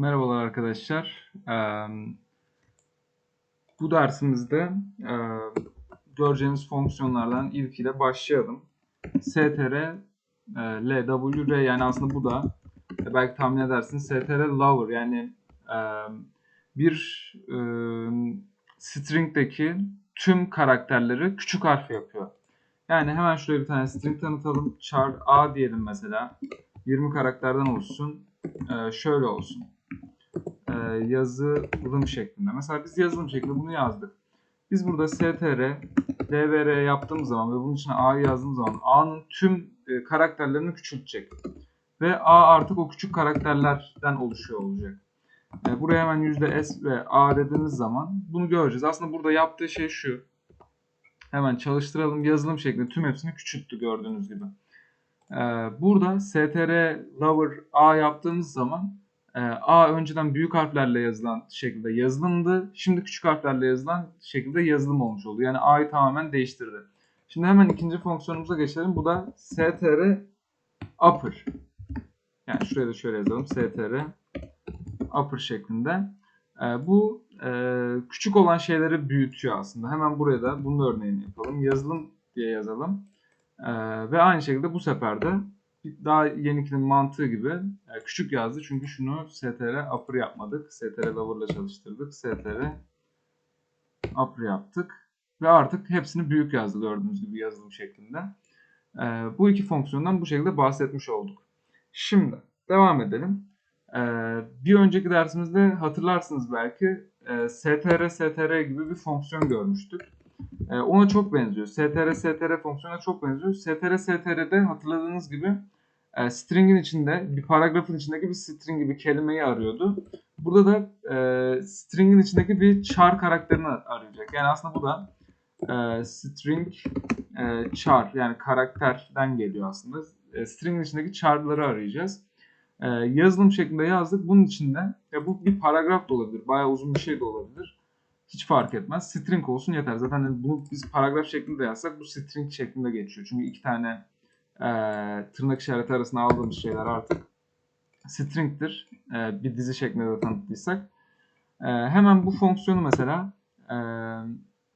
Merhabalar arkadaşlar. Bu dersimizde eee, göreceğimiz fonksiyonlardan ilkiyle başlayalım. str, eee, lw, r yani aslında bu da e, belki tahmin edersiniz str lower yani bir string'deki tüm karakterleri küçük harf yapıyor. Yani hemen şuraya bir tane string tanıtalım. Char a diyelim mesela. 20 karakterden oluşsun. Şöyle olsun yazılım şeklinde. Mesela biz yazılım şeklinde bunu yazdık. Biz burada str, lvr yaptığımız zaman ve bunun içine a'yı yazdığımız zaman a'nın tüm e, karakterlerini küçültecek. Ve a artık o küçük karakterlerden oluşuyor olacak. E, buraya hemen %s ve a dediğimiz zaman bunu göreceğiz. Aslında burada yaptığı şey şu. Hemen çalıştıralım. Yazılım şeklinde tüm hepsini küçülttü gördüğünüz gibi. E, burada str lower a yaptığımız zaman ee, A önceden büyük harflerle yazılan şekilde yazılımdı. Şimdi küçük harflerle yazılan şekilde yazılım olmuş oldu. Yani A'yı tamamen değiştirdi. Şimdi hemen ikinci fonksiyonumuza geçelim. Bu da str upper. Yani şuraya da şöyle yazalım. str upper şeklinde. Ee, bu e, küçük olan şeyleri büyütüyor aslında. Hemen buraya da bunun örneğini yapalım. Yazılım diye yazalım. Ee, ve aynı şekilde bu sefer de daha yenikinin mantığı gibi e, küçük yazdı. Çünkü şunu str upper yapmadık. str lower'la çalıştırdık. str upper yaptık. Ve artık hepsini büyük yazdı gördüğünüz gibi yazılım şeklinde. E, bu iki fonksiyondan bu şekilde bahsetmiş olduk. Şimdi devam edelim. E, bir önceki dersimizde hatırlarsınız belki str str gibi bir fonksiyon görmüştük. Ona çok benziyor. str str fonksiyona çok benziyor. str str'de hatırladığınız gibi string'in içinde bir paragrafın içindeki bir string gibi kelimeyi arıyordu. Burada da e, string'in içindeki bir char karakterini arayacak. Yani aslında bu da e, string e, char yani karakterden geliyor aslında. E, string'in içindeki char'ları arayacağız. E, yazılım şeklinde yazdık. Bunun içinde ya bu bir paragraf da olabilir. Bayağı uzun bir şey de olabilir. Hiç fark etmez. String olsun yeter. Zaten bunu biz paragraf şeklinde yazsak bu string şeklinde geçiyor. Çünkü iki tane e, tırnak işareti arasında aldığımız şeyler artık string'tir. E, bir dizi şeklinde de tanıttıysak. E, hemen bu fonksiyonu mesela e,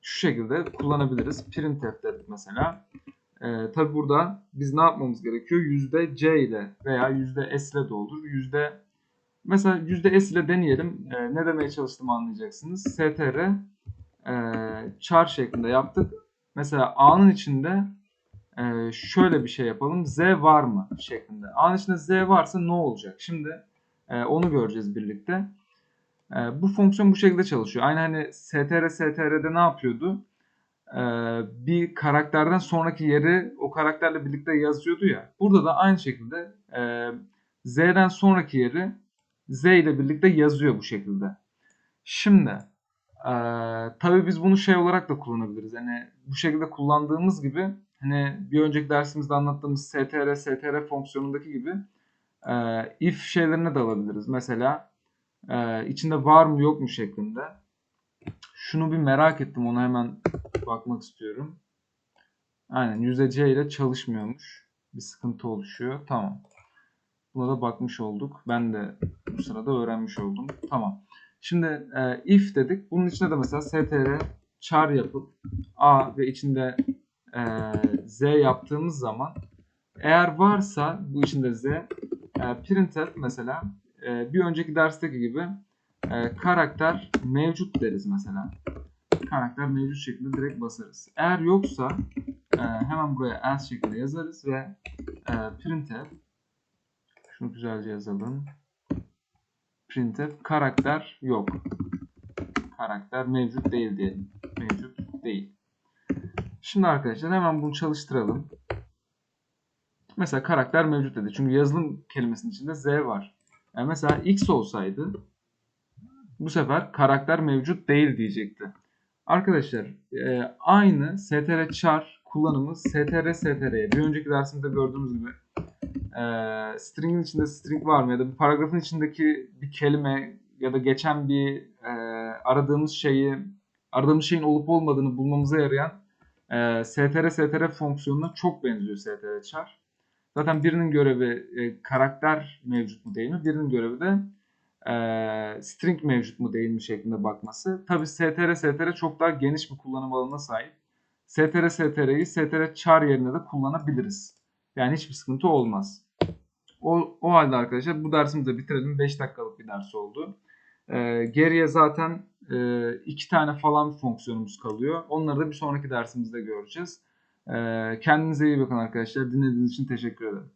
şu şekilde kullanabiliriz. Printf dedik mesela. E, Tabi burada biz ne yapmamız gerekiyor? Yüzde %c ile veya yüzde %s ile de olur. Yüzde Mesela %s ile deneyelim. E, ne demeye çalıştığımı anlayacaksınız. str e, char şeklinde yaptık. Mesela a'nın içinde e, şöyle bir şey yapalım. Z var mı şeklinde. A'nın içinde Z varsa ne olacak? Şimdi e, onu göreceğiz birlikte. E, bu fonksiyon bu şekilde çalışıyor. Aynı hani str str'de ne yapıyordu? E, bir karakterden sonraki yeri o karakterle birlikte yazıyordu ya. Burada da aynı şekilde e, Z'den sonraki yeri Z ile birlikte yazıyor bu şekilde. Şimdi e, tabii biz bunu şey olarak da kullanabiliriz. Hani bu şekilde kullandığımız gibi hani bir önceki dersimizde anlattığımız str, str fonksiyonundaki gibi e, if şeylerine de alabiliriz. Mesela e, içinde var mı yok mu şeklinde. Şunu bir merak ettim. Ona hemen bakmak istiyorum. Aynen %C ile çalışmıyormuş. Bir sıkıntı oluşuyor. Tamam. Buna da bakmış olduk. Ben de bu sırada öğrenmiş oldum. Tamam. Şimdi e, if dedik. Bunun içine de mesela str char yapıp a ve içinde e, z yaptığımız zaman eğer varsa bu içinde z e, printf mesela e, bir önceki dersteki gibi e, karakter mevcut deriz mesela. Karakter mevcut şeklinde direkt basarız. Eğer yoksa e, hemen buraya else şeklinde yazarız ve e, printf şunu güzelce yazalım. Printf karakter yok. Karakter mevcut değil diyelim. Mevcut değil. Şimdi arkadaşlar hemen bunu çalıştıralım. Mesela karakter mevcut dedi. Çünkü yazılım kelimesinin içinde z var. Yani mesela x olsaydı bu sefer karakter mevcut değil diyecekti. Arkadaşlar e, aynı str char kullanımı str str'ye bir önceki dersimde gördüğümüz gibi e, string'in içinde string var mı ya da bir paragrafın içindeki bir kelime ya da geçen bir e, aradığımız şeyi aradığımız şeyin olup olmadığını bulmamıza yarayan e, str str fonksiyonuna çok benziyor str char. Zaten birinin görevi e, karakter mevcut mu değil mi? Birinin görevi de e, string mevcut mu değil mi şeklinde bakması. Tabi str str çok daha geniş bir kullanım alanına sahip. str str'yi str char yerine de kullanabiliriz. Yani hiçbir sıkıntı olmaz. O, o halde arkadaşlar bu dersimizi de bitirelim. 5 dakikalık bir ders oldu. E, geriye zaten e, iki tane falan fonksiyonumuz kalıyor. Onları da bir sonraki dersimizde göreceğiz. E, kendinize iyi bakın arkadaşlar. Dinlediğiniz için teşekkür ederim.